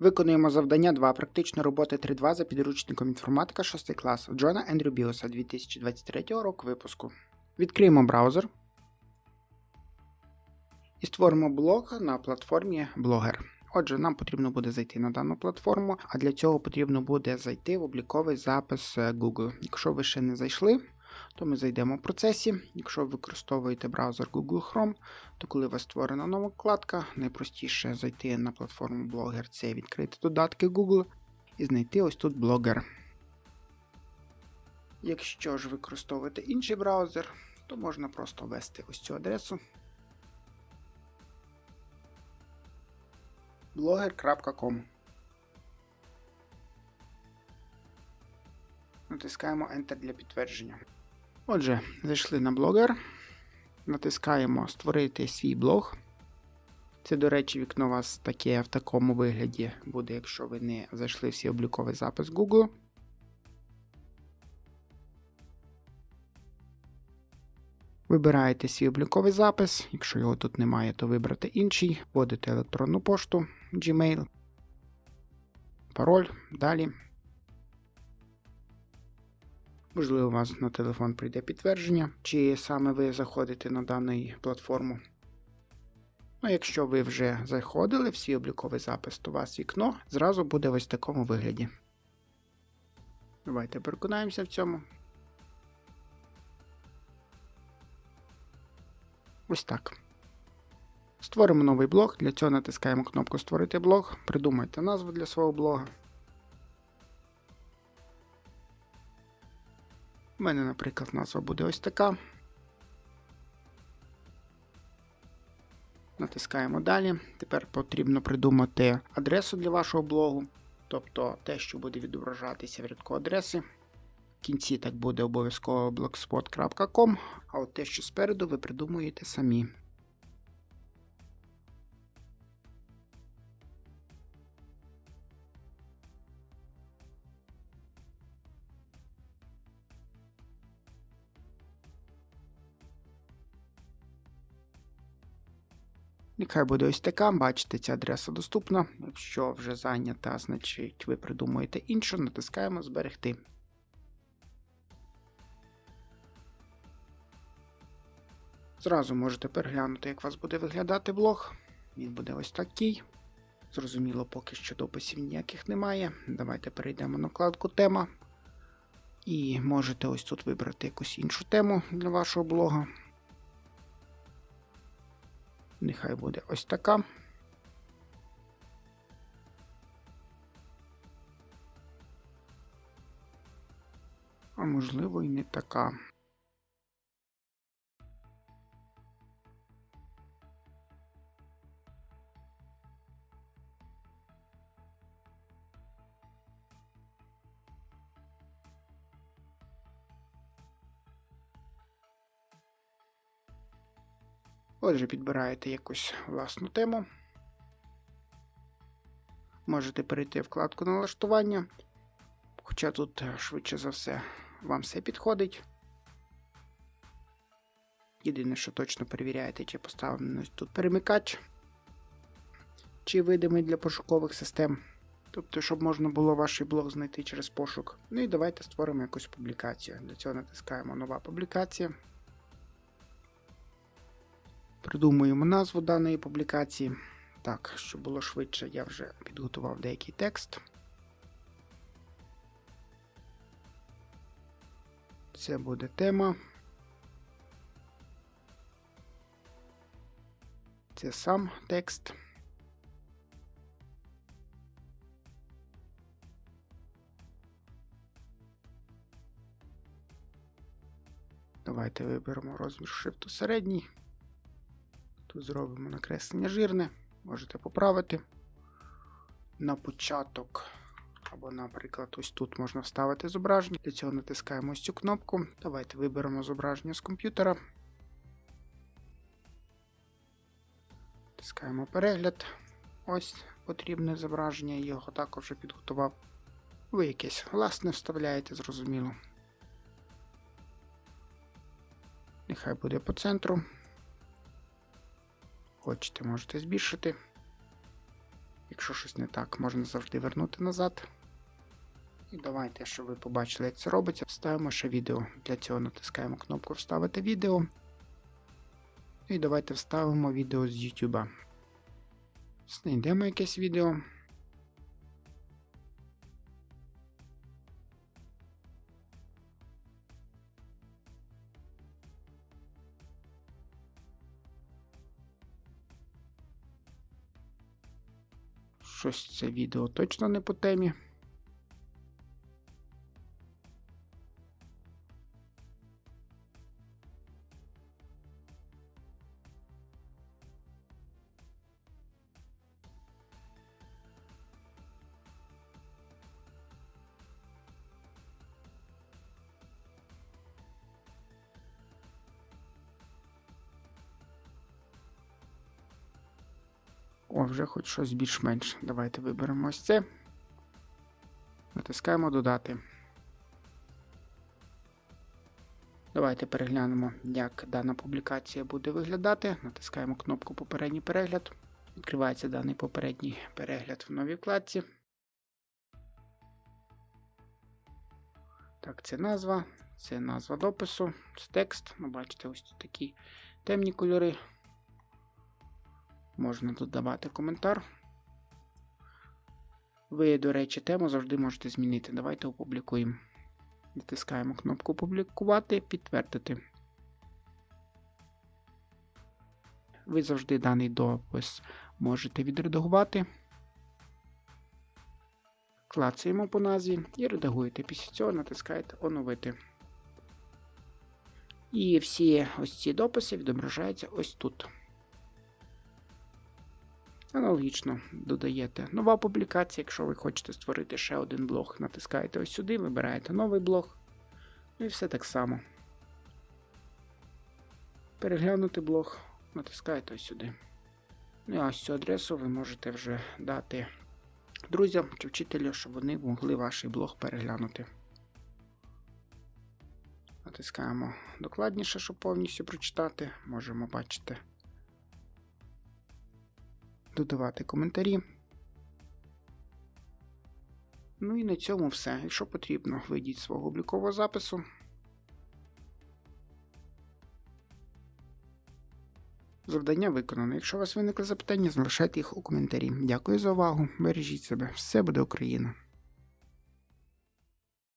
Виконуємо завдання 2 практичної роботи 3.2 за підручником інформатика 6 клас Джона Ендрю Біоса 2023 року випуску. Відкриємо браузер і створимо блог на платформі Blogger. Отже, нам потрібно буде зайти на дану платформу, а для цього потрібно буде зайти в обліковий запис е, Google. Якщо ви ще не зайшли, то ми зайдемо в процесі. Якщо ви використовуєте браузер Google Chrome, то коли у вас створена нова вкладка, найпростіше зайти на платформу Blogger, це відкрити додатки Google і знайти ось тут блогер. Якщо ж використовуєте інший браузер, то можна просто ввести ось цю адресу blogger.com. Натискаємо Enter для підтвердження. Отже, зайшли на блогер, натискаємо Створити свій блог. Це, до речі, вікно у вас таке в такому вигляді буде, якщо ви не зайшли в обліковий запис Google. Вибираєте свій обліковий запис. Якщо його тут немає, то вибрати інший. Вводите електронну пошту Gmail, пароль, далі. Можливо, у вас на телефон прийде підтвердження, чи саме ви заходите на дану платформу. Ну, якщо ви вже заходили в свій обліковий запис, то у вас вікно зразу буде ось в такому вигляді. Давайте переконаємося в цьому. Ось так. Створимо новий блог. Для цього натискаємо кнопку Створити блог, придумайте назву для свого блога. У мене, наприклад, назва буде ось така. Натискаємо далі. Тепер потрібно придумати адресу для вашого блогу, тобто те, що буде відображатися в рядку адреси. В кінці так буде обов'язково blogspot.com, а от те, що спереду, ви придумуєте самі. Нехай буде ось така, бачите, ця адреса доступна. Якщо вже зайнята, значить ви придумуєте іншу, натискаємо Зберегти. Зразу можете переглянути, як у вас буде виглядати блог. Він буде ось такий. Зрозуміло, поки що дописів ніяких немає. Давайте перейдемо на вкладку Тема. І можете ось тут вибрати якусь іншу тему для вашого блога. Нехай буде ось така. А можливо і не така. Отже, підбираєте якусь власну тему. Можете перейти в вкладку налаштування, хоча тут е, швидше за все вам все підходить. Єдине, що точно перевіряєте, чи поставлений тут перемикач, чи видимий для пошукових систем. Тобто, щоб можна було ваш блог знайти через пошук. Ну і давайте створимо якусь публікацію. Для цього натискаємо нова публікація. Придумуємо назву даної публікації. Так, щоб було швидше, я вже підготував деякий текст. Це буде тема. Це сам текст. Давайте виберемо розмір шрифту середній. Тут зробимо накреслення жирне, можете поправити. На початок, або, наприклад, ось тут можна вставити зображення. Для цього натискаємо ось цю кнопку. Давайте виберемо зображення з комп'ютера. Тискаємо перегляд. Ось потрібне зображення, його також вже підготував. Ви якесь власне вставляєте, зрозуміло. Нехай буде по центру. Хочете, можете збільшити. Якщо щось не так, можна завжди вернути назад. І давайте, щоб ви побачили, як це робиться, вставимо ще відео. Для цього натискаємо кнопку Вставити відео. І давайте вставимо відео з YouTube. Знайдемо якесь відео. Щось це відео точно не по темі. О, вже хоч щось більш-менш. Давайте виберемо ось це. Натискаємо додати. Давайте переглянемо, як дана публікація буде виглядати. Натискаємо кнопку Попередній перегляд. Відкривається даний попередній перегляд в новій вкладці. Так, це назва, це назва допису, це текст. Ну, бачите, ось тут такі темні кольори. Можна додавати коментар. Ви, до речі, тему завжди можете змінити. Давайте опублікуємо. Натискаємо кнопку Опублікувати, підтвердити. Ви завжди даний допис можете відредагувати. Клацаємо по назві і редагуєте. Після цього натискаєте Оновити. І всі ось ці дописи відображаються ось тут. Аналогічно додаєте нова публікація, якщо ви хочете створити ще один блог, натискаєте ось сюди, вибираєте новий блог. Ну і все так само. Переглянути блог, натискаєте ось сюди. Ну і ось цю адресу ви можете вже дати друзям чи вчителю, щоб вони могли ваш блог переглянути. Натискаємо докладніше, щоб повністю прочитати. Можемо бачити додавати коментарі. Ну і на цьому все. Якщо потрібно, вийдіть свого облікового запису. Завдання виконано. Якщо у вас виникли запитання, залишайте їх у коментарі. Дякую за увагу. Бережіть себе. Все буде Україна!